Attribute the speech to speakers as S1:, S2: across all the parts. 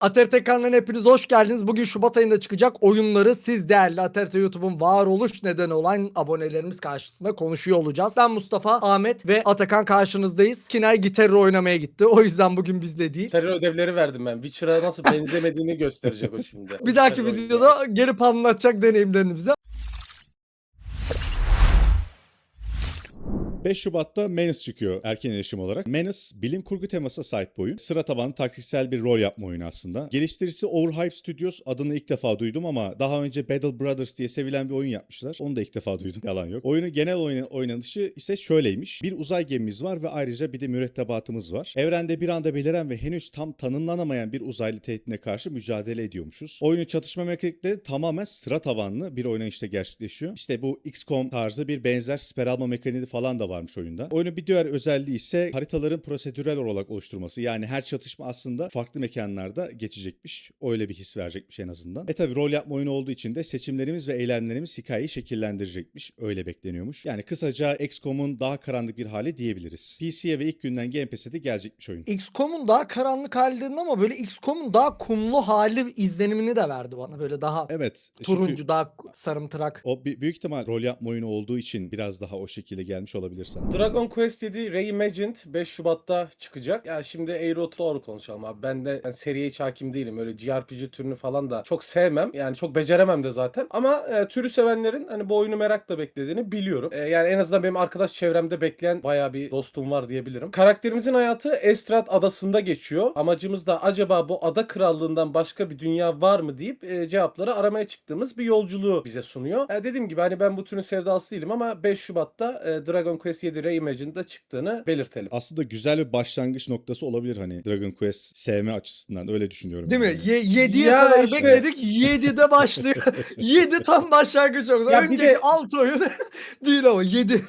S1: ATRT kanalına hepiniz hoş geldiniz. Bugün Şubat ayında çıkacak oyunları siz değerli ATRT YouTube'un varoluş nedeni olan abonelerimiz karşısında konuşuyor olacağız. Ben Mustafa, Ahmet ve Atakan karşınızdayız. Kinay gitarı oynamaya gitti. O yüzden bugün bizle değil.
S2: Terör ödevleri verdim ben. Witcher'a nasıl benzemediğini gösterecek o şimdi.
S1: Bir dahaki
S2: Terör
S1: videoda gelip anlatacak deneyimlerini bize.
S3: 5 Şubat'ta Menace çıkıyor erken erişim olarak. Menace bilim kurgu temasına sahip bir oyun. Sıra tabanlı taktiksel bir rol yapma oyunu aslında. Geliştiricisi Overhype Studios adını ilk defa duydum ama daha önce Battle Brothers diye sevilen bir oyun yapmışlar. Onu da ilk defa duydum yalan yok. Oyunun genel oyna- oynanışı ise şöyleymiş. Bir uzay gemimiz var ve ayrıca bir de mürettebatımız var. Evrende bir anda beliren ve henüz tam tanımlanamayan bir uzaylı tehditine karşı mücadele ediyormuşuz. Oyunun çatışma mekanikleri tamamen sıra tabanlı bir oynayışta gerçekleşiyor. İşte bu XCOM tarzı bir benzer siper alma mekaniği falan da varmış oyunda. Oyunun bir diğer özelliği ise haritaların prosedürel olarak oluşturması. Yani her çatışma aslında farklı mekanlarda geçecekmiş. Öyle bir his verecekmiş en azından. E tabi rol yapma oyunu olduğu için de seçimlerimiz ve eylemlerimiz hikayeyi şekillendirecekmiş. Öyle bekleniyormuş. Yani kısaca XCOM'un daha karanlık bir hali diyebiliriz. PC'ye ve ilk günden Game Pass'e de gelecekmiş oyun.
S1: XCOM'un daha karanlık hali dedin ama böyle XCOM'un daha kumlu hali izlenimini de verdi bana. Böyle daha
S3: Evet. çünkü-
S1: turuncu, daha sarımtırak.
S3: O büyük ihtimal rol yapma oyunu olduğu için biraz daha o şekilde gelmiş olabilir sana.
S2: Dragon Quest 7 Reimagined 5 Şubat'ta çıkacak. Ya şimdi Euro doğru konuşalım abi. Ben de yani seriye hiç hakim değilim. Öyle JRPG türünü falan da çok sevmem. Yani çok beceremem de zaten. Ama e, türü sevenlerin hani bu oyunu merakla beklediğini biliyorum. E, yani en azından benim arkadaş çevremde bekleyen bayağı bir dostum var diyebilirim. Karakterimizin hayatı Estrat adasında geçiyor. Amacımız da acaba bu ada krallığından başka bir dünya var mı deyip e, cevapları aramaya çıktığımız bir yolculuğu bize sunuyor. E, dediğim gibi hani ben bu türün sevdalısı değilim ama 5 Şubat'ta e, Dragon Quest 7 Reimagined'da çıktığını belirtelim.
S3: Aslında güzel bir başlangıç noktası olabilir hani Dragon Quest sevme açısından öyle düşünüyorum.
S1: Değil
S3: ben
S1: mi?
S3: yani.
S1: Ye- 7'ye
S2: Ya
S1: kadar
S2: işte.
S1: bekledik. 7'de başlıyor. 7 tam başlangıç noktası. Önceki
S2: de-
S1: 6 oyun değil ama 7.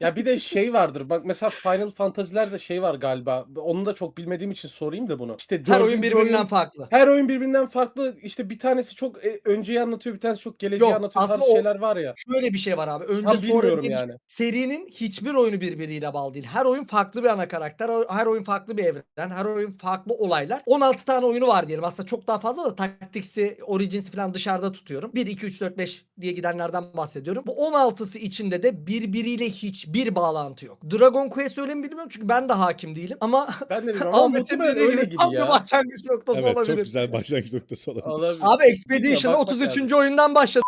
S2: Ya bir de şey vardır. Bak mesela Final Fantasy'lerde şey var galiba. Onu da çok bilmediğim için sorayım da bunu. İşte
S1: Her oyun birbirinden
S2: oyun-
S1: farklı.
S2: her oyun birbirinden farklı. İşte bir tanesi çok e, önceyi anlatıyor, bir tanesi çok geleceği
S1: Yok,
S2: anlatıyor
S1: aslında
S2: şeyler var ya.
S1: Şöyle bir şey var abi. Önce
S2: Tam
S1: sonra
S2: yani.
S1: Serinin hiçbir oyunu birbiriyle bağlı değil. Her oyun farklı bir ana karakter. Her oyun farklı bir evren. Her oyun farklı olaylar. 16 tane oyunu var diyelim. Aslında çok daha fazla da Tactics'i, Origins'i falan dışarıda tutuyorum. 1, 2, 3, 4, 5 diye gidenlerden bahsediyorum. Bu 16'sı içinde de birbiriyle hiçbir bağlantı yok. Dragon Quest öyle mi bilmiyorum çünkü ben de hakim değilim. Ama
S2: Ben de bilmiyorum ama muhtemelen öyle
S1: gibi tam bir
S2: ya.
S1: başlangıç noktası
S3: Evet
S1: olabilir.
S3: çok güzel başlangıç noktası olabilir.
S2: Olabilir.
S1: Abi Expedition'a
S2: bakmak
S1: 33.
S2: lazım.
S1: oyundan başladı.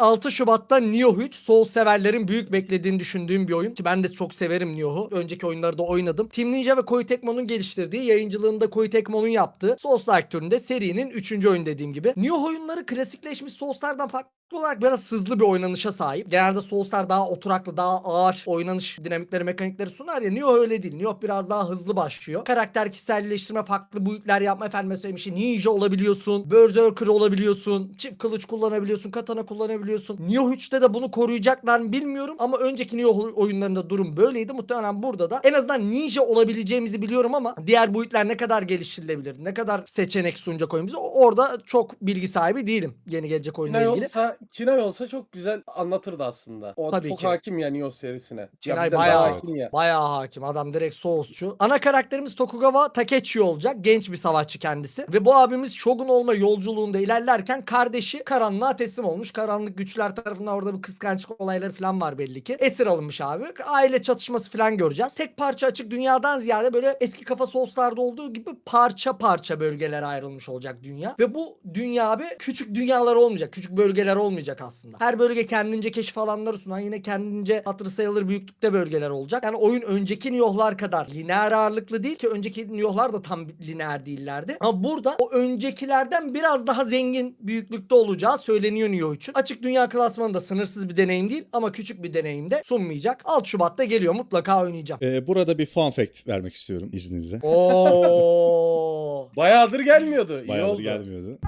S1: 6 Şubat'ta Nioh 3 Soul severlerin büyük beklediğini düşündüğüm bir oyun. Ki ben de çok severim Nioh'u. Önceki oyunlarda oynadım. Team Ninja ve Koei Tecmo'nun geliştirdiği, yayıncılığında Koei Tecmo'nun yaptığı Souls-like türünde serinin 3. oyun dediğim gibi. Nioh oyunları klasikleşmiş Souls'lardan farklı olarak biraz hızlı bir oynanışa sahip. Genelde Souls'lar daha oturaklı, daha ağır oynanış dinamikleri, mekanikleri sunar ya. Nioh öyle değil. Nioh biraz daha hızlı başlıyor. Karakter kişiselleştirme, farklı boyutlar yapma efendim söyleyeyim işte ninja olabiliyorsun, berserker olabiliyorsun, çift kılıç kullanabiliyorsun, katana kullanabiliyorsun. Nioh 3'te de bunu koruyacaklar mı bilmiyorum ama önceki Nioh oyunlarında durum böyleydi. Muhtemelen burada da en azından ninja olabileceğimizi biliyorum ama diğer boyutlar ne kadar geliştirilebilir, ne kadar seçenek sunacak oyun bize orada çok bilgi sahibi değilim yeni gelecek oyunla ilgili.
S2: olsa, Kinay olsa çok güzel anlatırdı aslında. O
S1: Tabii
S2: çok
S1: ki.
S2: hakim yani o serisine. Ya
S1: Cinay
S2: bizden daha
S1: bayağı,
S2: hakim ya.
S1: bayağı hakim. Adam direkt Souls'çu. Ana karakterimiz Tokugawa Takechi olacak. Genç bir savaşçı kendisi. Ve bu abimiz Shogun olma yolculuğunda ilerlerken kardeşi karanlığa teslim olmuş. Karanlık güçler tarafından orada bir kıskançlık olayları falan var belli ki. Esir alınmış abi. Aile çatışması falan göreceğiz. Tek parça açık dünyadan ziyade böyle eski kafa Souls'larda olduğu gibi parça parça bölgelere ayrılmış olacak dünya. Ve bu dünya abi küçük dünyalar olmayacak. Küçük bölgeler olmayacak aslında. Her bölge kendince keşif alanları sunan yine kendince hatırı sayılır büyüklükte bölgeler olacak. Yani oyun önceki Nioh'lar kadar lineer ağırlıklı değil ki önceki Nioh'lar da tam lineer değillerdi. Ama burada o öncekilerden biraz daha zengin büyüklükte olacağı söyleniyor Nioh için. Açık dünya klasmanında sınırsız bir deneyim değil ama küçük bir deneyim de sunmayacak. 6 Şubat'ta geliyor mutlaka oynayacağım.
S3: Ee, burada bir fun fact vermek istiyorum izninizle.
S1: Oo.
S2: Bayağıdır gelmiyordu. İyi
S3: Bayağıdır
S2: oldu.
S3: gelmiyordu.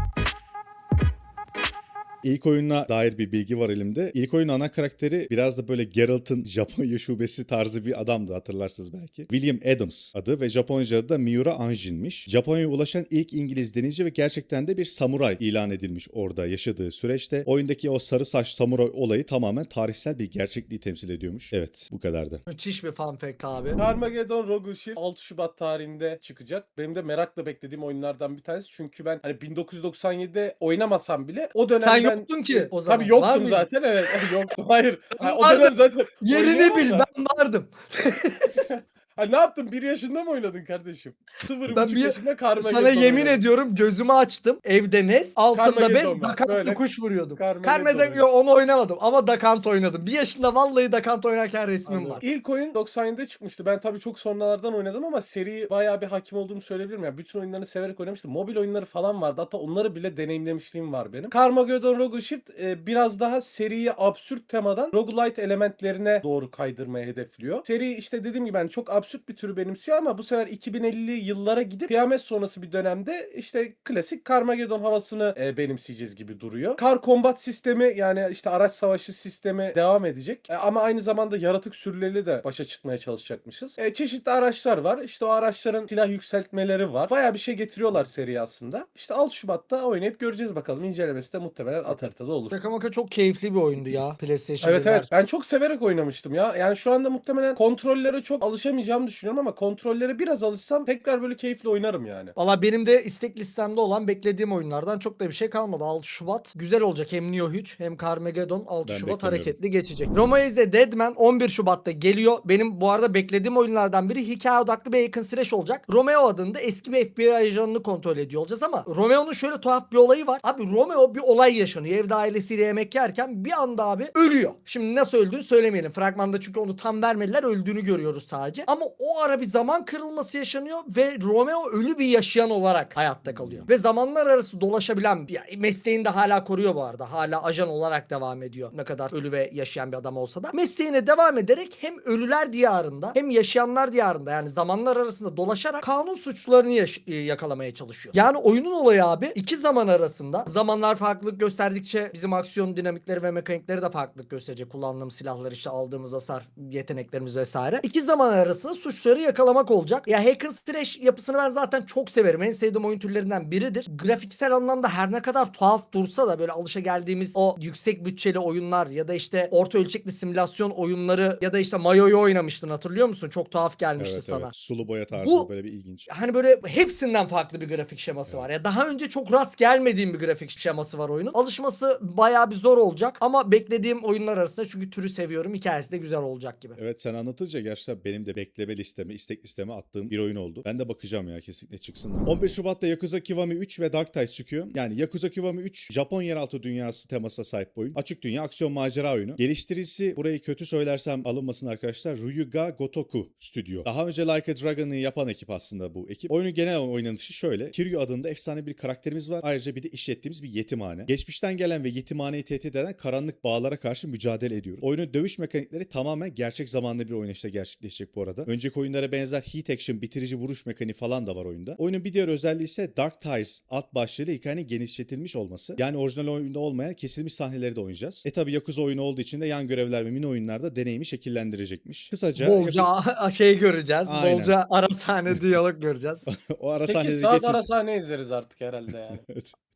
S3: İlk oyuna dair bir bilgi var elimde. İlk oyunun ana karakteri biraz da böyle Geralt'ın Japonya şubesi tarzı bir adamdı hatırlarsınız belki. William Adams adı ve Japonca adı da Miura Anjin'miş. Japonya'ya ulaşan ilk İngiliz denizci ve gerçekten de bir samuray ilan edilmiş orada yaşadığı süreçte. Oyundaki o sarı saç samuray olayı tamamen tarihsel bir gerçekliği temsil ediyormuş. Evet bu kadardı.
S1: Müthiş bir fun fact abi.
S2: Carmageddon Rogue Shift 6 Şubat tarihinde çıkacak. Benim de merakla beklediğim oyunlardan bir tanesi. Çünkü ben hani 1997'de oynamasam bile o dönemden...
S1: Sen yoktun ki o zaman.
S2: Tabii yoktum zaten evet. yoktum hayır. Ha, o dönem zaten
S1: Yerini bil ben vardım.
S2: Ha, ne yaptın? Bir yaşında mı oynadın kardeşim? Sıfır
S1: Ben
S2: buçuk
S1: bir-
S2: yaşında Carmageddon
S1: Sana yemin ediyorum gözümü açtım. Evde NES, altında
S2: Carmageddon
S1: bez,
S2: var.
S1: Dakant
S2: Böyle
S1: kuş vuruyordum.
S2: Carmageddon
S1: yok onu oynamadım ama Dakant oynadım. Bir yaşında vallahi Dakant oynarken resmim var.
S2: İlk oyun 97'de çıkmıştı. Ben tabii çok sonralardan oynadım ama seri bayağı bir hakim olduğumu söyleyebilirim. Yani bütün oyunlarını severek oynamıştım. Mobil oyunları falan vardı. Hatta onları bile deneyimlemişliğim var benim. Carmageddon Rogue Shift e, biraz daha seriyi absürt temadan roguelite elementlerine doğru kaydırmayı hedefliyor. Seri işte dediğim gibi yani çok absürt bir türü benimsiyor ama bu sefer 2050'li yıllara gidip kıyamet sonrası bir dönemde işte klasik Carmageddon havasını e, benimseyeceğiz gibi duruyor. Kar combat sistemi yani işte araç savaşı sistemi devam edecek. E, ama aynı zamanda yaratık sürüleriyle de başa çıkmaya çalışacakmışız. E, çeşitli araçlar var. İşte o araçların silah yükseltmeleri var. Bayağı bir şey getiriyorlar seriye aslında. İşte 6 Şubat'ta oynayıp göreceğiz bakalım. İncelemesi de muhtemelen at haritada olur.
S1: Şaka maka çok keyifli bir oyundu ya. PlayStation
S2: Evet evet ben çok severek oynamıştım ya. Yani şu anda muhtemelen kontrollere çok alışamayacağımı düşünüyorum ama kontrollere biraz alışsam tekrar böyle keyifli oynarım yani.
S1: Valla benim de istek listemde olan beklediğim oyunlardan çok da bir şey kalmadı. 6 Şubat güzel olacak. Hem Neo 3 hem Carmageddon 6
S3: Ben
S1: Şubat hareketli geçecek. Roma is a Dead Man 11 Şubat'ta geliyor. Benim bu arada beklediğim oyunlardan biri hikaye odaklı bir Hack Slash olacak. Romeo adında eski bir FBI ajanını kontrol ediyor olacağız ama Romeo'nun şöyle tuhaf bir olayı var. Abi Romeo bir olay yaşanıyor. Evde ailesiyle yemek yerken bir anda abi ölüyor. Şimdi nasıl öldüğünü söylemeyelim. Fragmanda çünkü onu tam vermediler. Öldüğünü görüyoruz sadece. Ama o ara bir zaman kırılması yaşanıyor ve Romeo ölü bir yaşayan olarak hayatta kalıyor. Ve zamanlar arası dolaşabilen bir mesleğini de hala koruyor bu arada. Hala ajan olarak devam ediyor. Ne kadar ölü ve yaşayan bir adam olsa da. Mesleğine devam ederek hem ölüler diyarında hem yaşayanlar diyarında yani zamanlar arasında dolaşarak kanun suçlularını yaş- e, yakalamaya çalışıyor. Yani oyunun olayı abi iki zaman arasında zamanlar farklılık gösterdikçe bizim aksiyon dinamikleri ve mekanikleri de farklılık gösterecek. Kullandığımız silahlar işte aldığımız hasar, yeteneklerimiz vesaire. İki zaman arasında suçları yakalamak olacak. Ya hack and slash yapısını ben zaten çok severim. En sevdiğim oyun türlerinden biridir. Grafiksel anlamda her ne kadar tuhaf dursa da böyle alışa geldiğimiz o yüksek bütçeli oyunlar ya da işte orta ölçekli simülasyon oyunları ya da işte Mayo'yu oynamıştın hatırlıyor musun? Çok tuhaf gelmişti
S3: Evet
S1: sana.
S3: evet. Sulu boya tarzı
S1: Bu-
S3: böyle bir ilginç.
S1: Hani böyle hepsinden farklı bir grafik şeması var. Ya daha önce çok rast gelmediğim bir grafik şeması var oyunun. Alışması bayağı bir zor olacak ama beklediğim oyunlar arasında çünkü türü seviyorum. Hikayesi de güzel olacak gibi.
S3: Evet sen anlatınca gerçekten benim de bekleme listeme, istek listeme attığım bir oyun oldu. Ben de bakacağım ya kesinlikle çıksınlar. 11 Şubat'ta Yakuza Kiwami 3 ve Dark Ties çıkıyor. Yani Yakuza Kiwami 3 Japon yeraltı dünyası temasına sahip bir oyun. Açık dünya aksiyon macera oyunu. Geliştiricisi burayı kötü söylersem alınmasın arkadaşlar. Ryuga Gotoku Studio. Daha önce Like a Dragon'ı yapan ekip aslında bu ekip. Oyunun genel oynanışı şöyle. Kiryu adında efsane bir karakterimiz var. Ayrıca bir de işlettiğimiz bir yetimhane. Geçmişten gelen ve yetimhaneyi tehdit eden karanlık bağlara karşı mücadele ediyoruz. Oyunun dövüş mekanikleri tamamen gerçek zamanlı bir oynayışta gerçekleşecek bu arada. Önceki oyunlara benzer hit action, bitirici vuruş mekaniği falan da var oyunda. Oyunun bir diğer özelliği ise Dark Ties alt başlığıyla hikayenin genişletilmiş olması. Yani orijinal oyunda olmayan kesilmiş sahneleri de oynayacağız. E tabi Yakuza oyunu olduğu için de yan görevler ve mini oyunlarda deneyimi şekillendirecekmiş. Kısaca
S1: Bolca şey göreceğiz.
S3: Aynen.
S1: Bolca ara sahne diyalog göreceğiz.
S3: o ara
S2: 8
S3: sahneleri
S2: saat
S3: geçir.
S2: ara sahne izleriz artık herhalde yani.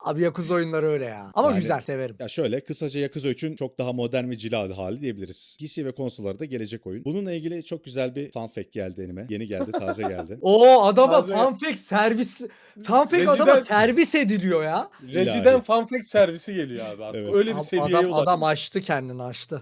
S1: Abi Yakuza oyunları öyle ya. Ama
S3: Yani-
S1: güzel severim.
S3: Ya şöyle kısaca Yakuza 3'ün çok daha modern ve cilalı hali diyebiliriz. PC ve konsollarda gelecek oyun. Bununla ilgili çok güzel bir fun fact geldi elime. Yeni geldi, taze geldi.
S1: Oo adama fanfic servis fanfic
S2: Rejiden-
S1: adama servis ediliyor ya.
S2: Rejiden
S3: İlahi.
S2: fanfek servisi geliyor abi artık.
S3: Evet.
S2: Öyle bir
S1: Ab-
S2: seviyeye
S1: adam,
S2: ulaştık.
S1: adam açtı kendini açtı.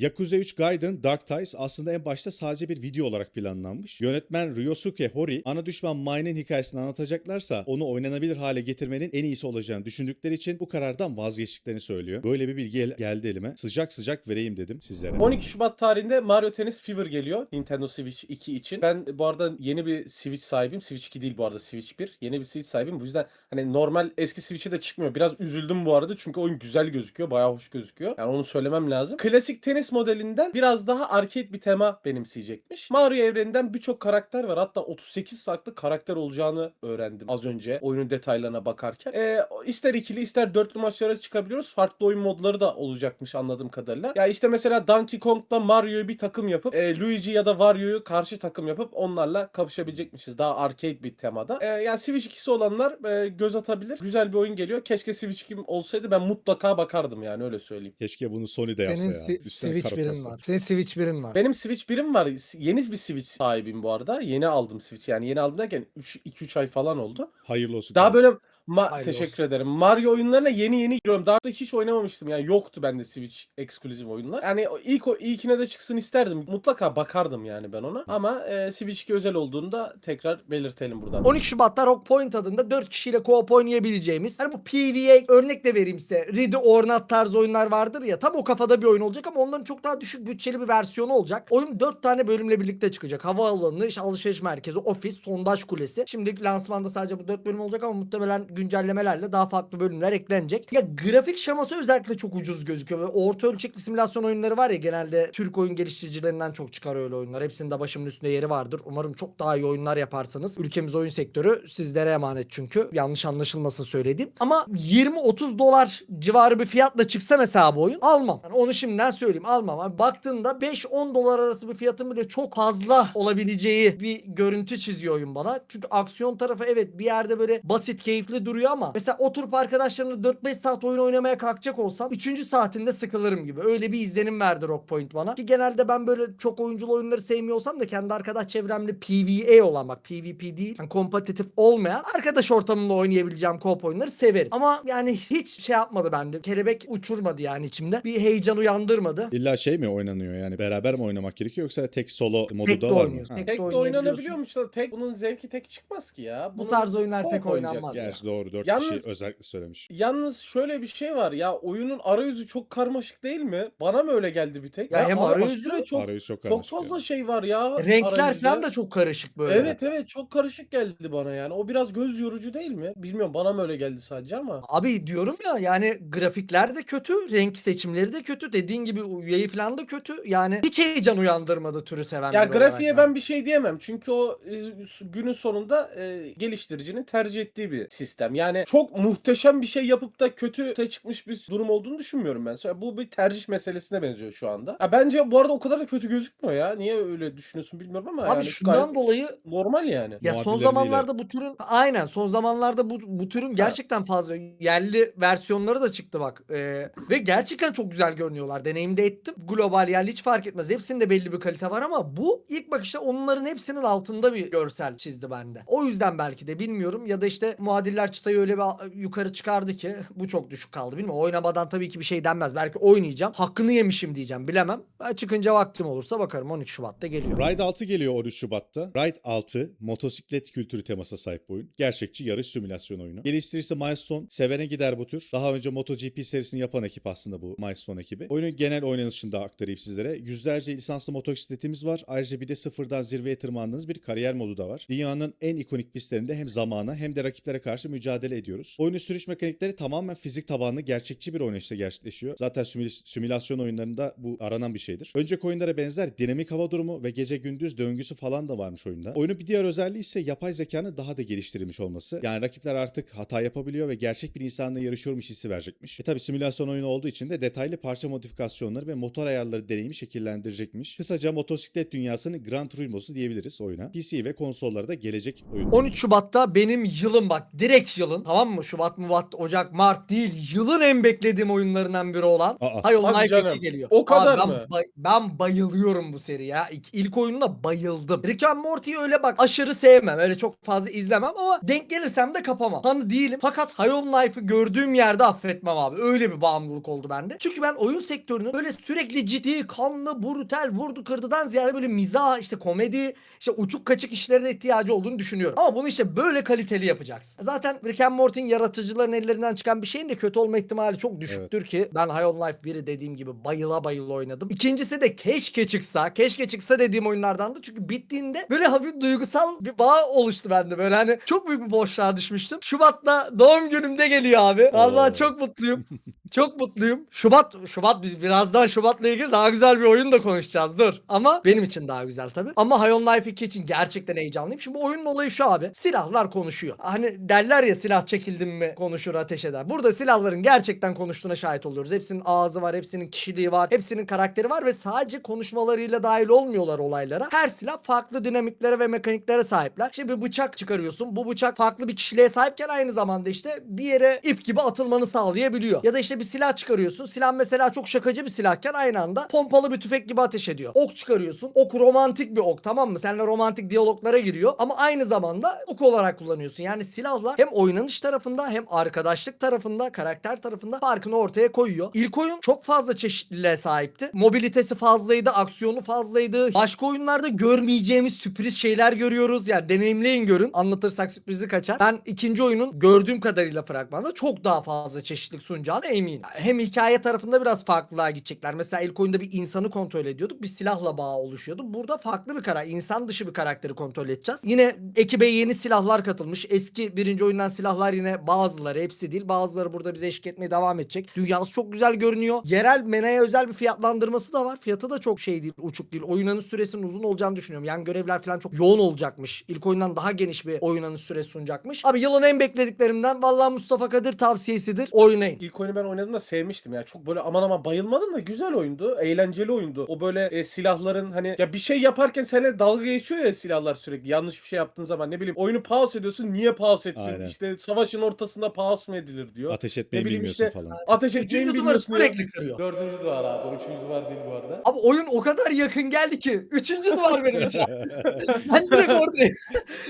S3: Yakuza 3 Gaiden Dark Ties aslında en başta sadece bir video olarak planlanmış. Yönetmen Ryosuke Hori ana düşman Main'in hikayesini anlatacaklarsa onu oynanabilir hale getirmenin en iyisi olacağını düşündükleri için bu karardan vazgeçtiklerini söylüyor. Böyle bir bilgi el- geldi elime. Sıcak sıcak vereyim dedim sizlere.
S2: 12 Şubat tarihinde Mario Tennis Fever geliyor Nintendo Switch 2 için. Ben bu arada yeni bir Switch sahibiyim. Switch 2 değil bu arada Switch 1. Yeni bir Switch sahibiyim. Bu yüzden hani normal eski Switch'e de çıkmıyor. Biraz üzüldüm bu arada çünkü oyun güzel gözüküyor. Bayağı hoş gözüküyor. Yani onu söylemem lazım. Klasik tenis NES modelinden biraz daha arcade bir tema benimseyecekmiş. Mario evreninden birçok karakter var. Hatta 38 farklı karakter olacağını öğrendim az önce oyunun detaylarına bakarken. Ee, ister ikili ister dörtlü maçlara çıkabiliyoruz. Farklı oyun modları da olacakmış anladığım kadarıyla. Ya işte mesela Donkey Kong'la Mario'yu bir takım yapıp e, Luigi ya da Wario'yu karşı takım yapıp onlarla kapışabilecekmişiz. Daha arcade bir temada. Ee, yani Switch 2'si olanlar e, göz atabilir. Güzel bir oyun geliyor. Keşke Switch 2 olsaydı ben mutlaka bakardım yani öyle söyleyeyim.
S3: Keşke bunu Sony de yapsa
S1: Senin
S3: ya.
S1: si- Switch
S3: kara
S1: birin
S3: tasla.
S1: var. Senin Switch birin var.
S2: Benim Switch 1'im var. Yeni bir Switch sahibiyim bu arada. Yeni aldım Switch. Yani yeni aldım derken 2-3 ay falan oldu.
S3: Hayırlı olsun.
S2: Daha
S3: kardeşim.
S2: böyle ma-
S1: Hayırlı
S2: teşekkür ederim. Mario oyunlarına yeni yeni giriyorum. Daha da hiç oynamamıştım. Yani yoktu bende Switch eksklusif oyunlar. Yani ilk o ilkine de çıksın isterdim. Mutlaka bakardım yani ben ona. Ama e, Switch 2 özel olduğunda tekrar belirtelim buradan.
S1: 12 Şubat'ta Rock Point adında 4 kişiyle co-op oynayabileceğimiz hani bu PvE örnek de vereyim size. Ready or Not tarzı oyunlar vardır ya tam o kafada bir oyun olacak ama onların çok daha düşük bütçeli bir versiyonu olacak. Oyun 4 tane bölümle birlikte çıkacak. Havaalanı, işte alışveriş merkezi, ofis, sondaj kulesi. Şimdi lansmanda sadece bu 4 bölüm olacak ama muhtemelen güncellemelerle daha farklı bölümler eklenecek. Ya grafik şeması özellikle çok ucuz gözüküyor. Böyle orta ölçekli simülasyon oyunları var ya genelde Türk oyun geliştiricilerinden çok çıkar öyle oyunlar. Hepsinin de başımın üstünde yeri vardır. Umarım çok daha iyi oyunlar yaparsanız. Ülkemiz oyun sektörü sizlere emanet çünkü. Yanlış anlaşılmasın söylediğim. Ama 20-30 dolar civarı bir fiyatla çıksa mesela bu oyun almam. Yani onu şimdiden söyleyeyim almam. Abi baktığında 5-10 dolar arası bir fiyatın bile çok fazla olabileceği bir görüntü çiziyor oyun bana. Çünkü aksiyon tarafı evet bir yerde böyle basit keyifli duruyor ama mesela oturup arkadaşlarımla 4-5 saat oyun oynamaya kalkacak olsam 3. saatinde sıkılırım gibi. Öyle bir izlenim verdi Rock Point bana. Ki genelde ben böyle çok oyunculu oyunları sevmiyorsam da kendi arkadaş çevremde PvE olan bak PvP değil. Yani kompetitif olmayan arkadaş ortamında oynayabileceğim co-op oyunları severim. Ama yani hiç şey yapmadı bende. Kelebek uçurmadı yani içimde. Bir heyecan uyandırmadı.
S3: İlla şey mi oynanıyor yani beraber mi oynamak gerekiyor yoksa tek solo modu
S1: Tek
S3: da var mı?
S1: Tek-
S2: Tek de oynanabiliyormuş da tek bunun zevki tek çıkmaz ki ya.
S1: Bu
S2: Bunun
S1: tarz oyunlar tek oynanmaz.
S3: Gerçi doğru 4
S2: Yalnız-
S3: kişi özellikle söylemiş.
S2: Yalnız şöyle bir şey var ya oyunun arayüzü çok karmaşık değil mi? Bana mı öyle geldi bir tek?
S1: Ya hem
S2: abi
S1: arayüzü-
S2: aşırı çok
S3: Arayüz çok
S2: çok fazla
S3: yani.
S2: şey var ya.
S1: Renkler
S2: arayüzde.
S1: falan da çok karışık böyle.
S2: Evet evet çok karışık geldi bana yani. O biraz göz yorucu değil mi? Bilmiyorum bana mı öyle geldi sadece ama.
S1: Abi diyorum ya yani grafikler de kötü, renk seçimleri de kötü. Dediğin gibi üyeyi falan da kötü. Yani hiç heyecan uyandırmadı türü seven
S2: Ya grafiğe ben bir şey diyemem. Çünkü o e, günün sonunda e, geliştiricinin tercih ettiği bir sistem. Yani çok muhteşem bir şey yapıp da kötü te çıkmış bir durum olduğunu düşünmüyorum ben. Bu bir tercih meselesine benziyor şu anda. Ya bence bu arada o kadar da kötü gözükmüyor ya. Niye öyle düşünüyorsun bilmiyorum ama
S1: Abi
S2: yani
S1: şundan
S2: gayet
S1: dolayı
S2: normal yani.
S1: ya son zamanlarda bu türün aynen son zamanlarda bu, bu türün gerçekten fazla yerli versiyonları da çıktı bak. Ee, ve gerçekten çok güzel görünüyorlar. Deneyimde ettim. Global yerli hiç fark etmez. Hepsinde belli bir kalite var ama bu ilk bakışta onların hepsinin altında bir görsel çizdi bende. O yüzden belki de bilmiyorum ya da işte muadiller çıtayı öyle bir yukarı çıkardı ki bu çok düşük kaldı. Bilmiyorum. Oynamadan tabii ki bir şey denmez. Belki oynayacağım. Hakkını yemişim diyeceğim. Bilemem. Ben çıkınca vaktim olursa bakarım. 12 Şubat'ta geliyor.
S3: Ride 6 geliyor 13 Şubat'ta. Ride 6 motosiklet kültürü temasına sahip oyun. Gerçekçi yarış simülasyon oyunu. Geliştiricisi Milestone. Sevene gider bu tür. Daha önce MotoGP serisini yapan ekip aslında bu Milestone ekibi. Oyunun genel oynanışını da aktarayım sizlere. Yüzlerce lisanslı motosikletimiz var. Ayrıca bir de sıfırdan zirveye tırmandığınız bir kariyer modu da var. Dünyanın en ikonik pistlerinde hem zamana hem de rakiplere karşı mücadele ediyoruz. Oyunun sürüş mekanikleri tamamen fizik tabanlı gerçekçi bir oynayışta gerçekleşiyor. Zaten simül- simülasyon oyunlarında bu aranan bir şeydir. Önceki oyunlara benzer dinamik hava durumu ve gece gündüz döngüsü falan da varmış oyunda. Oyunun bir diğer özelliği ise yapay zekanın daha da geliştirilmiş olması. Yani rakipler artık hata yapabiliyor ve gerçek bir insanla yarışıyormuş hissi verecekmiş. E tabi simülasyon oyunu olduğu için de detaylı parça modifikasyonları ve motor ayarları deneyimi şekillendirecekmiş. Kısaca motosiklet dünyasının Gran Turismo'su diyebiliriz oyuna. PC ve konsollarda gelecek oyun.
S1: 13 Şubat'ta benim yılım bak direkt yılın tamam mı? Şubat, Mubat, Ocak, Mart değil yılın en beklediğim oyunlarından biri olan
S3: Aa.
S1: Hayol
S2: Hadi
S1: Knife
S2: canım.
S1: 2 geliyor.
S2: O kadar
S1: ben,
S2: mı?
S1: bay- ben bayılıyorum bu seri ya. İlk, ilk oyununa bayıldım. Rick and Morty'yi öyle bak aşırı sevmem. Öyle çok fazla izlemem ama denk gelirsem de kapamam. Tanı değilim. Fakat Hayol Knife'ı gördüğüm yerde affetmem abi. Öyle bir bağımlılık oldu bende. Çünkü ben oyun sektörünün böyle sürekli ciddi, kanlı, brutal, vurdu kırdıdan ziyade böyle mizah, işte komedi, işte uçuk kaçık işlere de ihtiyacı olduğunu düşünüyorum. Ama bunu işte böyle kaliteli yapacaksın. Zaten zaten Rick and Morty'nin yaratıcıların ellerinden çıkan bir şeyin de kötü olma ihtimali çok düşüktür ki ben High on Life 1'i dediğim gibi bayıla bayıla oynadım. İkincisi de keşke çıksa. Keşke çıksa dediğim oyunlardan da çünkü bittiğinde böyle hafif duygusal bir bağ oluştu bende. Böyle hani çok büyük bir boşluğa düşmüştüm. Şubat'ta doğum günümde geliyor abi. Vallahi çok mutluyum. çok mutluyum. Şubat Şubat biz birazdan Şubat'la ilgili daha güzel bir oyun da konuşacağız. Dur. Ama benim için daha güzel tabii. Ama High on Life 2 için gerçekten heyecanlıyım. Şimdi oyunun olayı şu abi. Silahlar konuşuyor. Hani derler ya silah çekildim mi konuşur ateş eder. Burada silahların gerçekten konuştuğuna şahit oluyoruz. Hepsinin ağzı var, hepsinin kişiliği var, hepsinin karakteri var ve sadece konuşmalarıyla dahil olmuyorlar olaylara. Her silah farklı dinamiklere ve mekaniklere sahipler. Şimdi bir bıçak çıkarıyorsun. Bu bıçak farklı bir kişiliğe sahipken aynı zamanda işte bir yere ip gibi atılmanı sağlayabiliyor. Ya da işte bir silah çıkarıyorsun. Silah mesela çok şakacı bir silahken aynı anda pompalı bir tüfek gibi ateş ediyor. Ok çıkarıyorsun. Ok romantik bir ok tamam mı? Seninle romantik diyaloglara giriyor ama aynı zamanda ok olarak kullanıyorsun. Yani silahla hem oynanış tarafında hem arkadaşlık tarafında, karakter tarafında farkını ortaya koyuyor. İlk oyun çok fazla çeşitliliğe sahipti. Mobilitesi fazlaydı, aksiyonu fazlaydı. Başka oyunlarda görmeyeceğimiz sürpriz şeyler görüyoruz. Yani deneyimleyin görün. Anlatırsak sürprizi kaçar. Ben ikinci oyunun gördüğüm kadarıyla fragmanda çok daha fazla çeşitlilik sunacağına eminim. Hem hikaye tarafında biraz farklılığa gidecekler. Mesela ilk oyunda bir insanı kontrol ediyorduk. Bir silahla bağ oluşuyordu. Burada farklı bir karakter, insan dışı bir karakteri kontrol edeceğiz. Yine ekibe yeni silahlar katılmış. Eski birinci oyundan silahlar yine bazıları, hepsi değil. Bazıları burada bize eşlik etmeye devam edecek. Dünyası çok güzel görünüyor. Yerel menaya özel bir fiyatlandırması da var. Fiyatı da çok şey değil, uçuk değil. Oynanış süresinin uzun olacağını düşünüyorum. Yani görevler falan çok yoğun olacakmış. İlk oyundan daha geniş bir oynanış süresi sunacakmış. Abi yılın en beklediklerimden vallahi Mustafa Kadir tavsiyesidir. Oynayın.
S2: İlk oyunu ben oynadığımda sevmiştim ya. Çok böyle aman aman bayılmadım da güzel oyundu. Eğlenceli oyundu. O böyle e, silahların hani ya bir şey yaparken seninle dalga geçiyor ya silahlar sürekli. Yanlış bir şey yaptığın zaman ne bileyim oyunu pause ediyorsun. Niye pause ettin?
S3: Aynen.
S2: İşte savaşın ortasında pause mu edilir diyor.
S3: Ateş etmeyi
S2: bileyim
S3: bilmiyorsun
S2: işte-
S3: falan.
S2: Ateş etmeyi
S1: Üçüncü duvarı
S2: bilmiyorsun.
S1: sürekli kırıyor.
S2: Dördüncü duvar abi. O üçüncü duvar değil bu arada.
S1: Abi oyun o kadar yakın geldi ki. Üçüncü duvar benim için. ben direkt oradayım.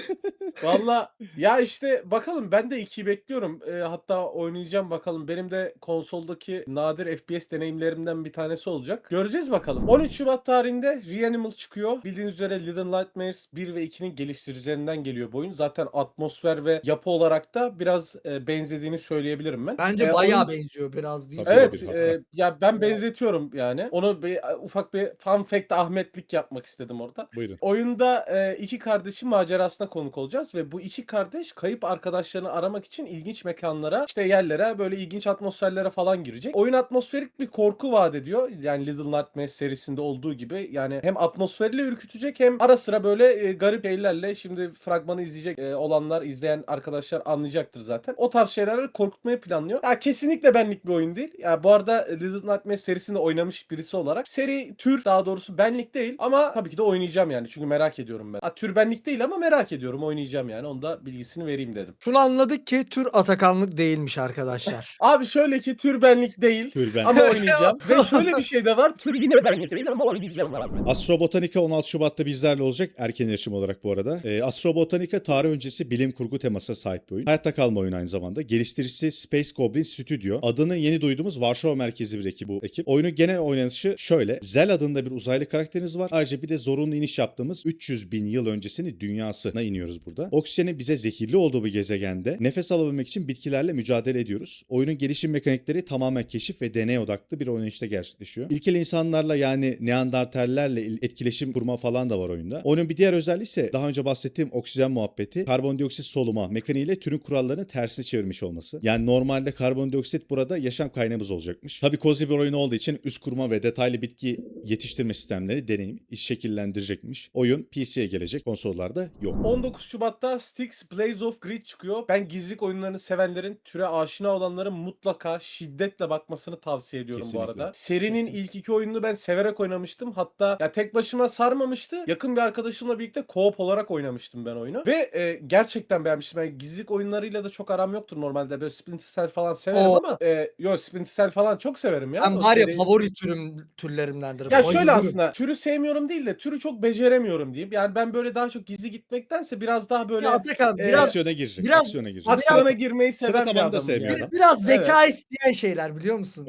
S2: Valla ya işte bakalım ben de 2'yi bekliyorum. Ee, hatta oynayacağım bakalım. Benim de konsoldaki nadir FPS deneyimlerimden bir tanesi olacak. Göreceğiz bakalım. 13 Şubat tarihinde Reanimal çıkıyor. Bildiğiniz üzere Little Nightmares 1 ve 2'nin geliştiricilerinden geliyor bu oyun. Zaten atmosfer ve yapı olarak da biraz e, benzediğini söyleyebilirim ben.
S1: Bence
S2: Ee,
S1: bayağı
S2: oyun-
S1: benziyor biraz değil.
S3: Tabii.
S2: Evet, e, ya ben benzetiyorum yani. Onu bir ufak bir fun fact Ahmetlik yapmak istedim orada.
S3: Buyurun.
S2: Oyunda e, iki kardeşin macerasına konuk olacağız ve bu iki kardeş kayıp arkadaşlarını aramak için ilginç mekanlara, işte yerlere, böyle ilginç atmosferlere falan girecek. Oyun atmosferik bir korku vaat ediyor. Yani Little Nightmares serisinde olduğu gibi. Yani hem atmosferiyle ürkütecek hem ara sıra böyle e, garip şeylerle şimdi fragmanı izleyecek e, olanlar, izleyen arkadaşlar anlayacaktır zaten. O tarz şeylerle korkutmayı planlıyor. Ya kesinlikle benlik bir oyun değil. Ya bu arada Little Nightmares serisinde oynamış birisi olarak seri tür daha doğrusu benlik değil ama tabii ki de oynayacağım yani. Çünkü merak ediyorum ben. Ha, tür benlik değil ama merak ediyorum. Oynayacağım yani. Onu da bilgisini vereyim dedim.
S1: Şunu anladık ki tür Atakanlık değilmiş arkadaşlar.
S2: Abi şöyle ki tür benlik değil.
S3: Türben.
S2: Ama oynayacağım. Ve şöyle bir şey de var. Tür yine benlik değil ama oynayacağım abi.
S3: Astro Botanica 16 Şubat'ta bizlerle olacak. Erken yaşım olarak bu arada. Ee, Astro Botanica tarih öncesi bilim kurgu temasına sahip bir oyun. Hayatta kalma oyunu aynı zamanda. Geliştiricisi Space Goblin Studio. Adını yeni duyduğumuz Varşova merkezi bir ekip bu ekip. Oyunun genel oynanışı şöyle. Zel adında bir uzaylı karakteriniz var. Ayrıca bir de zorunlu iniş yaptığımız 300 bin yıl öncesinin dünyasına iniyoruz burada. Oksijenin bize zehirli olduğu bir gezegende nefes alabilmek için bitkilerle mücadele ediyoruz. Oyunun gelişim mekanikleri tamamen keşif ve deney odaklı bir oynayışta gerçekleşiyor. İlkel insanlarla yani Neandertallerle il- etkileşim kurma falan da var oyunda. Oyunun bir diğer özelliği ise daha önce bahsettiğim oksijen muhabbeti, karbondioksit soluma mekaniğiyle türün kurallarını tersine çevirmiş olması. Yani normalde karbondioksit burada yaşam kaynağımız olacakmış. Tabii cozy bir oyun olduğu için üst kurma ve detaylı bitki yetiştirme sistemleri deneyim, iş şekillendirecekmiş. Oyun PC'ye gelecek, konsollarda yok.
S2: 19 Şubat'ta Styx Blaze of Greed çıkıyor. Ben gizlilik oyunlarını sevenlerin, türe aşina olanların mutlaka şiddetle bakmasını tavsiye ediyorum
S3: Kesinlikle.
S2: bu arada. Serinin
S3: Kesinlikle.
S2: ilk iki oyununu ben severek oynamıştım. Hatta ya tek başıma sarmamıştı. Yakın bir arkadaşımla birlikte co-op olarak oynamıştım ben oyunu. Ve e, gerçekten beğenmiştim. Ben gizlilik oyunlarıyla da çok aram yoktur normalde. Böyle Splinter Cell falan severim
S1: Oo.
S2: ama e, yo Splinter Cell falan çok severim ya.
S1: Ben
S2: O
S1: var ya
S2: seri-
S1: favori türüm türlerimdendir.
S2: ya şöyle
S1: Bayılırım.
S2: aslında türü sevmiyorum değil de türü çok beceremiyorum diyeyim. Yani ben böyle daha çok gizli gitmektense biraz daha böyle
S1: Ya Atakan
S2: e,
S1: biraz
S3: aksiyona girecek,
S1: biraz-
S3: aksiyona girecek.
S2: aksiyona girmeyi
S3: Sıra
S2: seven bir
S3: tabanı da
S2: adamım
S3: sevmiyor
S2: yani.
S3: adam.
S1: biraz
S2: Evet.
S1: zeka isteyen şeyler biliyor musun?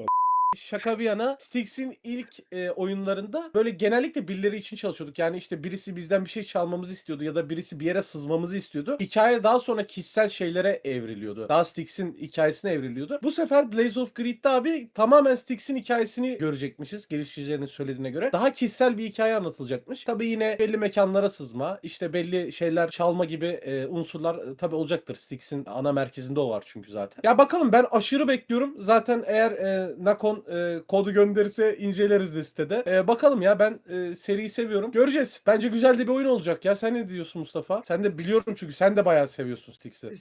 S2: Şaka bir yana Styx'in ilk e, oyunlarında böyle genellikle birileri için çalışıyorduk. Yani işte birisi bizden bir şey çalmamızı istiyordu ya da birisi bir yere sızmamızı istiyordu. Hikaye daha sonra kişisel şeylere evriliyordu. Daha Styx'in hikayesine evriliyordu. Bu sefer Blaze of Greed'de abi tamamen Styx'in hikayesini görecekmişiz geliştiricilerin söylediğine göre. Daha kişisel bir hikaye anlatılacakmış. Tabii yine belli mekanlara sızma, işte belli şeyler çalma gibi e, unsurlar e, tabii olacaktır. Styx'in ana merkezinde o var çünkü zaten. Ya bakalım ben aşırı bekliyorum. Zaten eğer e, Nakon e, kodu gönderirse inceleriz listede. E, bakalım ya ben e, seriyi seviyorum. Göreceğiz. Bence güzel de bir oyun olacak ya. Sen ne diyorsun Mustafa? Sen de biliyorum çünkü sen de bayağı seviyorsun Styx'i.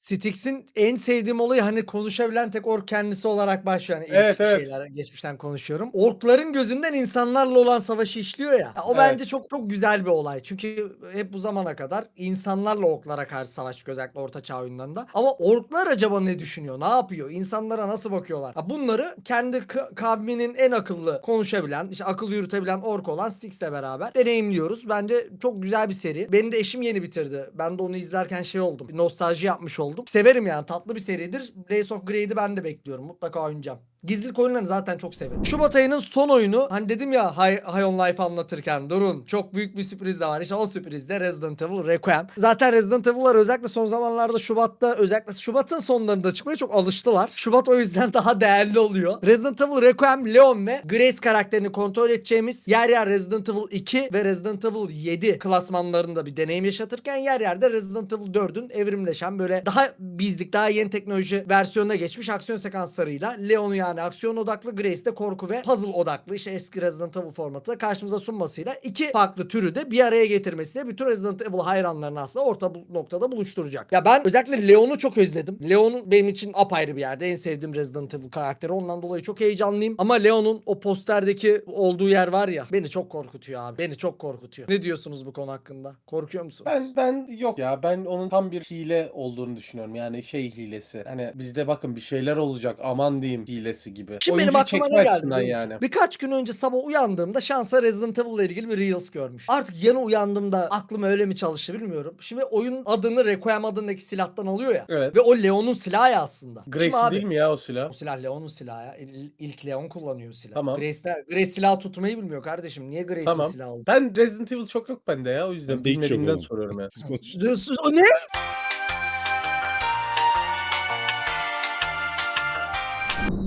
S1: Styx'in en sevdiğim olayı hani konuşabilen tek ork kendisi olarak başlıyor. İlk
S2: Evet, evet.
S1: şeyler geçmişten konuşuyorum. Orkların gözünden insanlarla olan savaşı işliyor ya. Ya o
S2: Evet.
S1: bence çok çok güzel bir olay. Çünkü hep bu zamana kadar insanlarla orklara karşı savaş özellikle orta çağ oyunlarında. Ama orklar acaba ne düşünüyor? Ne yapıyor? İnsanlara nasıl bakıyorlar? Ya bunları kendi kavminin en akıllı konuşabilen, işte akıl yürütebilen ork olan Styx'le beraber deneyimliyoruz. Bence çok güzel bir seri. Benim de eşim yeni bitirdi. Ben de onu izlerken şey oldum. Nostalji yapmış oldum. Severim yani. Tatlı bir seridir. Blaze of Grade'i ben de bekliyorum. Mutlaka oynayacağım. Gizlilik oyunlarını zaten çok severim. Şubat ayının son oyunu hani dedim ya High, on Life anlatırken durun çok büyük bir sürpriz de var. İşte o sürpriz de Resident Evil Requiem. Zaten Resident Evil'lar özellikle son zamanlarda Şubat'ta özellikle Şubat'ın sonlarında çıkmaya çok alıştılar. Şubat o yüzden daha değerli oluyor. Resident Evil Requiem Leon ve Grace karakterini kontrol edeceğimiz yer yer Resident Evil 2 ve Resident Evil 7 klasmanlarında bir deneyim yaşatırken yer yerde Resident Evil 4'ün evrimleşen böyle daha bizlik daha yeni teknoloji versiyonuna geçmiş aksiyon sekanslarıyla Leon'u yani aksiyon odaklı Grace de korku ve puzzle odaklı işte eski Resident Evil formatı karşımıza sunmasıyla iki farklı türü de bir araya getirmesiyle bütün Resident Evil hayranlarını aslında orta bu- noktada buluşturacak. Ya ben özellikle Leon'u çok özledim. Leon'un benim için apayrı bir yerde. En sevdiğim Resident Evil karakteri. Ondan dolayı çok heyecanlıyım. Ama Leon'un o posterdeki olduğu yer var ya beni çok korkutuyor abi. Beni çok korkutuyor. Ne diyorsunuz bu konu hakkında? Korkuyor musunuz?
S2: Ben ben yok ya ben onun tam bir hile olduğunu düşünüyorum. Yani şey hilesi. Hani bizde bakın bir şeyler olacak aman diyeyim hilesi gibi.
S1: Şimdi benim
S2: Oyuncuyu
S1: aklıma ne geldi
S2: açısından
S1: biliyor musun?
S2: yani.
S1: Birkaç gün önce sabah uyandığımda şansa Resident Evil ile ilgili bir Reels görmüş. Artık yeni uyandığımda aklım öyle mi çalıştı bilmiyorum. Şimdi oyun adını Requiem adındaki silahtan alıyor ya.
S2: Evet.
S1: Ve o Leon'un silahı ya aslında. Şimdi
S2: Grace
S1: abi,
S2: değil mi ya o silah?
S1: O silah Leon'un silahı ya. İl- İlk Leon kullanıyor silah.
S2: Tamam.
S1: Grace, de, Grace silah tutmayı bilmiyor kardeşim. Niye Grace'in
S2: Tamam.
S1: silahı oldu?
S2: Ben Resident Evil çok yok bende ya o yüzden
S3: Bende hiç yok
S2: bilmediğimden
S3: oğlum.
S2: soruyorum ya.
S3: Siz konuşun.
S1: Diyorsun, o ne?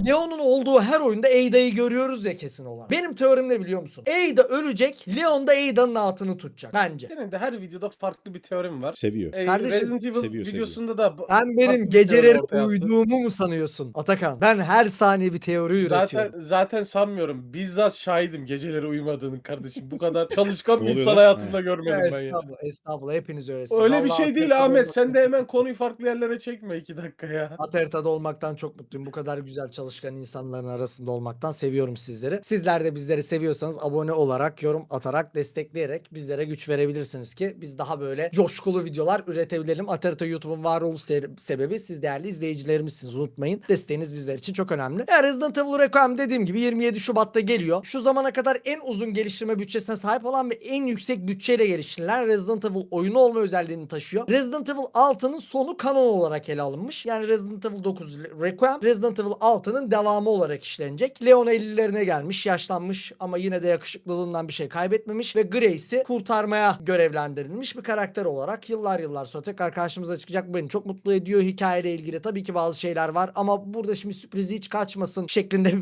S1: Leon'un olduğu her oyunda Ada'yı görüyoruz ya kesin olarak. Benim teorim ne biliyor musun? Ada ölecek, Leon da Ada'nın altını tutacak bence.
S2: Senin de her videoda farklı bir teorim var.
S3: Seviyor.
S2: Ee,
S1: Kardeşim,
S2: Resident Evil
S3: seviyor,
S2: videosunda da
S1: Sen benim geceleri uyuduğumu mu sanıyorsun Atakan? Ben her saniye bir teori üretiyorum.
S2: Zaten zaten sanmıyorum. Bizzat şahidim geceleri uyumadığının kardeşim. Bu kadar çalışkan bir insan hayatımda
S3: Ha.
S2: görmedim ben ya.
S1: estağfurullah, estağfurullah hepiniz öylesiniz.
S2: Öyle bir şey değil Ahmet. Sen de hemen konuyu farklı yerlere çekme iki dakika ya.
S1: Aterta'da olmaktan çok mutluyum. Bu kadar güzel çalışkan insanların arasında olmaktan seviyorum sizleri. Sizler de bizleri seviyorsanız abone olarak, yorum atarak, destekleyerek bizlere güç verebilirsiniz ki biz daha böyle coşkulu videolar üretebilelim. Aterta YouTube'un varoluş se- sebebi siz değerli izleyicilerimizsiniz. Unutmayın. Desteğiniz bizler için çok önemli. Eğer Resident Evil Requiem dediğim gibi 27 Şubat'ta geliyor. Şu zamana kadar en uzun geliştirme bütçesine sahip olan ve en yüksek bütçeyle geliştirilen Resident Evil oyunu olma özelliğini taşıyor. Resident Evil 6'nın sonu kanon olarak ele alınmış. Yani Resident Evil 9 Requiem Resident Evil 6'nın devamı olarak işlenecek. Leon 50'lerine gelmiş, yaşlanmış ama yine de yakışıklılığından bir şey kaybetmemiş ve Grace'i kurtarmaya görevlendirilmiş bir karakter olarak yıllar yıllar sonra tekrar karşımıza çıkacak. Bu beni çok mutlu ediyor. Hikayeyle ilgili tabii ki bazı şeyler var ama burada şimdi sürprizi hiç kaçmasın şeklinde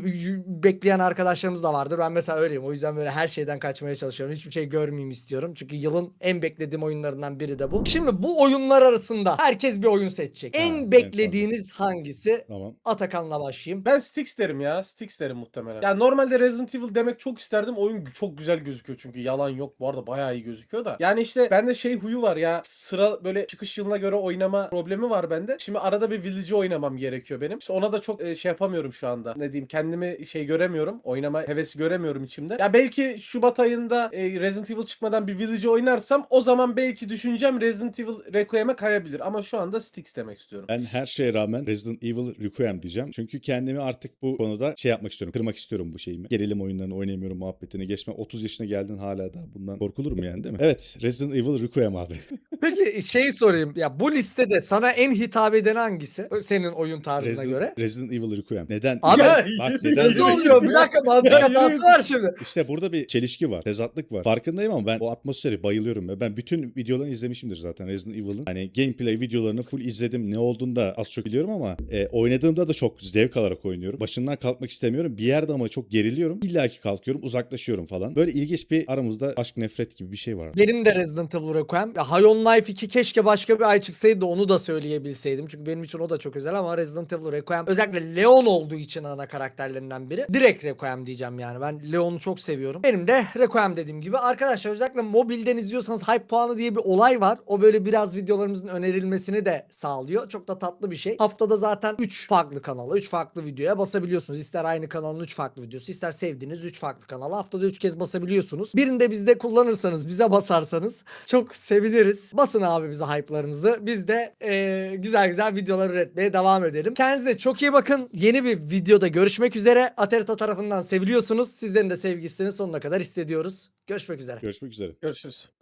S1: bekleyen arkadaşlarımız da vardır. Ben mesela öyleyim. O yüzden böyle her şeyden kaçmaya çalışıyorum. Hiçbir şey görmeyeyim istiyorum. Çünkü yılın en beklediğim oyunlarından biri de bu. Şimdi bu oyunlar arasında herkes bir oyun seçecek.
S3: Ha,
S1: en
S3: evet,
S1: beklediğiniz hangisi?
S3: Tamam.
S1: Atakan'la başlayayım.
S2: Ben Styx derim ya. Styx derim muhtemelen. Ya normalde Resident Evil demek çok isterdim. Oyun çok güzel gözüküyor çünkü yalan yok. Bu arada bayağı iyi gözüküyor da. Yani işte bende şey huyu var ya. Sıra böyle çıkış yılına göre oynama problemi var bende. Şimdi arada bir Village'i oynamam gerekiyor benim. İşte ona da çok e, şey yapamıyorum şu anda. Ne diyeyim kendimi şey göremiyorum. Oynama hevesi göremiyorum içimde. Ya belki Şubat ayında e, Resident Evil çıkmadan bir Village'i oynarsam o zaman belki düşüncem Resident Evil Requiem'e kayabilir. Ama şu anda Styx demek istiyorum.
S3: Ben her şeye rağmen Resident Evil Requiem diyeceğim. Çünkü kendimi artık bu konuda şey yapmak istiyorum. Kırmak istiyorum bu şeyimi. Gerilim oyunlarını oynayamıyorum muhabbetini geçme. 30 yaşına geldin hala da bundan korkulur mu yani değil mi? Evet Resident Evil Requiem abi.
S1: Peki şeyi sorayım. Ya bu listede sana en hitap eden hangisi? Senin oyun tarzına
S3: Resident,
S1: göre.
S3: Resident Evil Requiem. Neden?
S1: Abi,
S2: Ya,
S3: bak neden
S1: Nasıl oluyor? Bir dakika mantık hatası var şimdi.
S3: İşte burada bir çelişki var, tezatlık var. Farkındayım ama ben o atmosferi bayılıyorum. ve Ben bütün videolarını izlemişimdir zaten Resident Evil'ın. Hani gameplay videolarını full izledim. Ne olduğunu da az çok biliyorum ama e, oynadığımda da çok zevk alarak oynuyorum. Başından kalkmak istemiyorum. Bir yerde ama çok geriliyorum. İlla ki kalkıyorum, uzaklaşıyorum falan. Böyle ilginç bir aramızda aşk nefret gibi bir şey var.
S1: Benim de Resident Evil Requiem. Ya, High on Life 2 keşke başka bir ay çıksaydı onu da söyleyebilseydim. Çünkü benim için o da çok özel ama Resident Evil Requiem özellikle Leon olduğu için ana karakterlerinden biri. Direkt Requiem diyeceğim yani. Ben Leon'u çok seviyorum. Benim de Requiem dediğim gibi. Arkadaşlar özellikle mobilden izliyorsanız hype puanı diye bir olay var. O böyle biraz videolarımızın önerilmesini de sağlıyor. Çok da tatlı bir şey. Haftada zaten 3 farklı kanala, 3 farklı videoya basabiliyorsunuz. İster aynı kanalın 3 farklı videosu, ister sevdiğiniz 3 farklı kanala haftada 3 kez basabiliyorsunuz. Birinde bizde kullanırsanız, bize basarsanız çok seviniriz. Basın abi bize hype'larınızı. Biz de eee, güzel güzel videolar üretmeye devam edelim. Kendinize çok iyi bakın. Yeni bir videoda görüşmek üzere. Aterita tarafından seviliyorsunuz. Sizlerin de sevgisini sonuna kadar hissediyoruz. Görüşmek üzere.
S3: Görüşmek üzere.
S2: Görüşürüz.